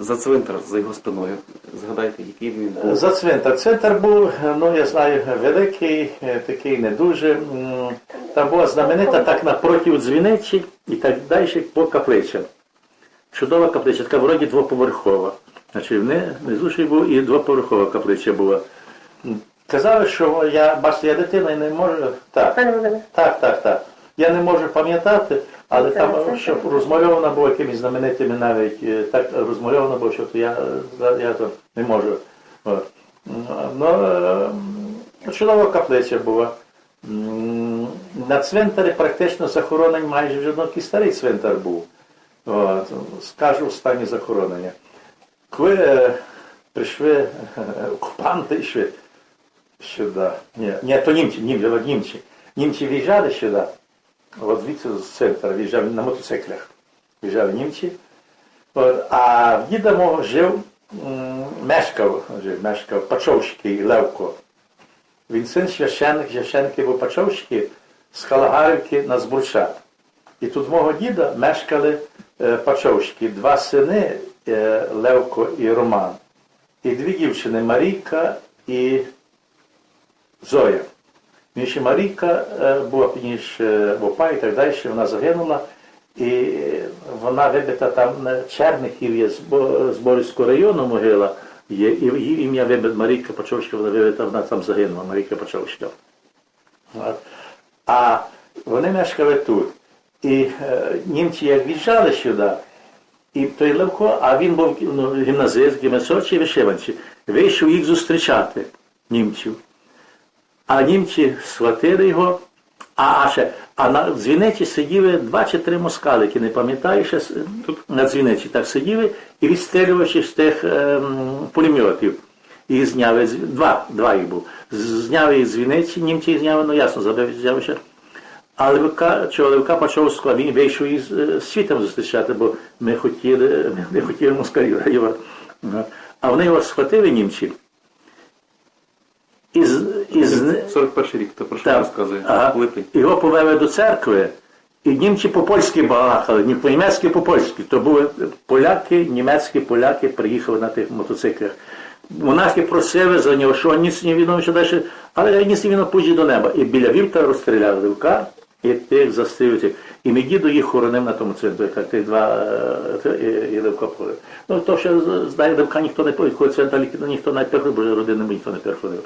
за цвинтар за його спиною. Згадайте, який він був. За цвинтар. Цвинтар був, ну я знаю, великий, е, такий не дуже. Там була знаменита так напроти дзвіниці і так далі по каплицям. Чудова каплиця, така вроді двоповерхова. Значить, вни- внизу ще був і двоповерхова каплиця була. Казали, що я, бачите, я дитина і не можу. Так. Так, так, так. Я не можу пам'ятати, але Це- там, це- щоб розмальовано було якимись знаменитими навіть, е, так розмальовано було, що то я, е, я то не можу. Ну, е, чудова каплиця була. На цвинтарі практично захоронень майже вже однокий старий цвинтар був. От. Скажу в стані захоронення. Коли е, прийшли окупанти йшли, сюди. Ні, ні, то німці, німці, німці. Німці в'їжджали сюди. От звідси з центру в'їжджали на мотоциклах. В'їжджали німці. А в діда мого жив, мешкав, жив, мешкав Пачовський Левко. Він син священник, священники був Пачовський з Халагарівки на Збурчат. І тут мого діда мешкали е, Пачовські, два сини е, Левко і Роман. І дві дівчини Марійка і Зоя. Між Марійка е, була пізніше в ОПА і так далі, вона загинула. І вона вибита там Чернихів є з Бо- Борівського району могила. Є, і її ім'я вибит Марійка Пачовська, вона вибита, вона там загинула, Марійка Пачовська. А вони мешкали тут. І е, німці як в'їжджали сюди, і той Левко, а він був ну, гімназист, гімназорчий вишиванці, вийшов їх зустрічати, німців. А німці схватили його, а, а ще, а на дзвіниці сиділи два чи три москалики, не пам'ятаю, ще тут на дзвіниці так сиділи і відстрілювачі з тих ем, пулеметів. І зняли два, два їх був. Зняли із дзвіниці, німці зняли, ну ясно, забив ще. А Левка, Левка Пачовського, він вийшов із е, світом зустрічати, бо ми хотіли, ми хотіли москалів А вони його схватили німці. І, з- і, з- 41 рік, то про що розказує? Ага. Липень. Його повели до церкви, і німці по-польськи балакали, ні по-німецьки, по-польськи. То були поляки, німецькі поляки приїхали на тих мотоциклах. Монахи просили за нього, що ніс не відомо, що далі, але ніс він пуджі до неба. І біля вівта розстріляли Левка, і тих застрілювати. І мій дідо їх хоронив на тому цвинтарі, як тих два е, і, і Левка полив. Ну, то ще знає, Левка ніхто не повідь, коли цвинтар ніхто не переходив, бо родини ніхто не переходив.